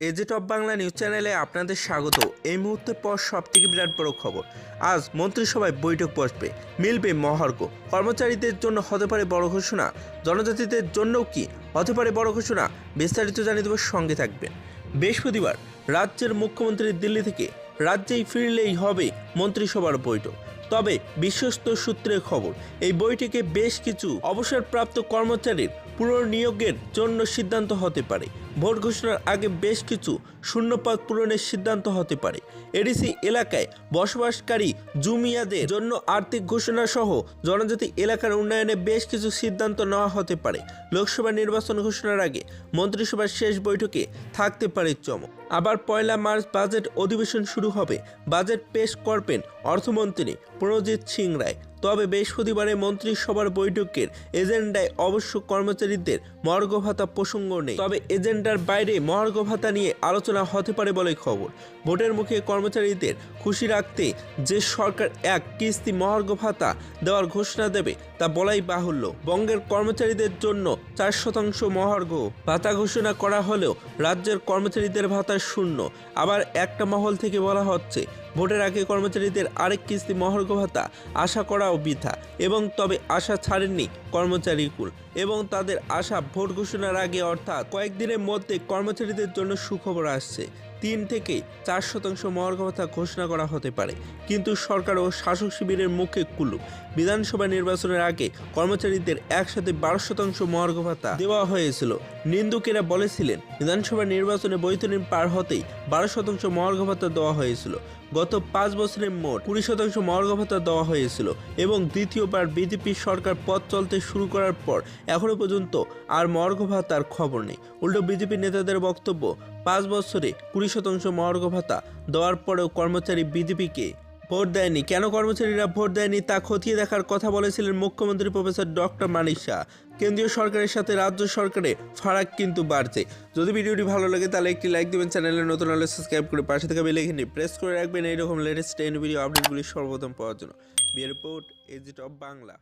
এজে top Bangla news চ্যানেলে আপনাদের স্বাগত। এই মুহূর্তে পর সব থেকে বিরাট বড় খবর। আজ মন্ত্রিসভায় বৈঠক বসবে। মিলবে মহার্ঘ। কর্মচারীদের জন্য হতে পারে বড় ঘোষণা। জনজাতিদের জন্যও কি হতে পারে বড় ঘোষণা বিস্তারিত জানিয়ে দেবো সঙ্গে থাকবেন। বৃহস্পতিবার রাজ্যের মুখ্যমন্ত্রী দিল্লি থেকে রাজ্যেই ফিরলেই হবে মন্ত্রিসভার বৈঠক। তবে বিশ্বস্ত সূত্রের খবর, এই বৈঠকে বেশ কিছু অবসরপ্রাপ্ত কর্মচারীর পুনর্নিয়োগের জন্য সিদ্ধান্ত হতে পারে। ভোট ঘোষণার আগে বেশ কিছু শূন্যপদ পূরণের সিদ্ধান্ত হতে পারে। এডিসি এলাকায় বসবাসকারী জুমিয়াদের জন্য আর্থিক ঘোষণা সহ জনজাতি এলাকার উন্নয়নে বেশ কিছু সিদ্ধান্ত নেওয়া হতে পারে। লোকসভা নির্বাচন ঘোষণার আগে মন্ত্রিসভার শেষ বৈঠকে থাকতে পারে চমক। আবার পয়লা মার্চ বাজেট অধিবেশন শুরু হবে। বাজেট পেশ করবেন অর্থমন্ত্রী প্রণজিৎ সিং রায় তবে বৃহস্পতিবারে মন্ত্রিসভার বৈঠকের এজেন্ডায় অবশ্য কর্মচারীদের মর্গ ভাতা প্রসঙ্গ নেই। তবে এজেন্ডার বাইরে মহার্ঘ ভাতা নিয়ে আলোচনা হতে পারে বলে খবর। ভোটের মুখে কর্মচারীদের খুশি রাখতে যে সরকার এক কিস্তি মহার্ঘ ভাতা দেওয়ার ঘোষণা দেবে তা বলাই বাহুল্য। বঙ্গের কর্মচারীদের জন্য চার শতাংশ মহার্ঘ ভাতা ঘোষণা করা হলেও রাজ্যের কর্মচারীদের ভাতা শূন্য। আবার একটা মহল থেকে বলা হচ্ছে ভোটের আগে কর্মচারীদের আরেক কিস্তি মহার্ঘ ভাতা, আশা করাও বৃথা। এবং তবে আশা ছাড়েননি কর্মচারীকুল এবং তাদের আশা ভোট ঘোষণার আগে অর্থাৎ কয়েকদিনের মধ্যে কর্মচারীদের জন্য সুখবর আসছে। তিন থেকে চার শতাংশ মহার্ঘ ভাতা ঘোষণা করা হতে পারে। কিন্তু সরকার ও শাসক শিবিরের মুখে কুলু বিধানসভা নির্বাচনের আগে কর্মচারীদের একসাথে বারো শতাংশ মহার্ঘ ভাতা দেওয়া হয়েছিল। নিন্দুকেরা বলেছিলেন, বিধানসভা নির্বাচনে বৈতরণী পার হতেই বারো শতাংশ মহার্ঘ ভাতা দেওয়া হয়েছিল। গত পাঁচ বছরে মোট কুড়ি শতাংশ মহার্ঘ ভাতা দেওয়া হয়েছিল এবং দ্বিতীয়বার বিজেপি সরকার পথ চলতে শুরু করার পর এখনও পর্যন্ত আর মহার্ঘ ভাতার খবর নেই। উল্টো বিজেপি নেতাদের বক্তব্য পাঁচ বছরে কুড়ি শতাংশ মহার্ঘ ভাতা দেওয়ার পরেও কর্মচারী বিজেপিকে ভোট দেয়নি। কেন কর্মচারীরা ভোট দেয়নি তা খতিয়ে দেখার কথা বলেছিলেন মুখ্যমন্ত্রী প্রফেসর ডক্টর মানিক শাহ। কেন্দ্রীয় সরকারের সাথে রাজ্য সরকারের ফারাক কিন্তু বাড়ছে। যদি ভিডিওটি ভালো লাগে তাহলে একটি লাইক দেবেন, চ্যানেলে নতুন হলে সাবস্ক্রাইব করে পাশে থাকা বেলাইকনে প্রেস করে রাখবেন। এইরকম লেটেস্ট টেন ভিডিও আপডেটগুলি সর্বপ্রথম পাওয়ার জন্য। বিয়ে রিপোর্ট এজিট অফ বাংলা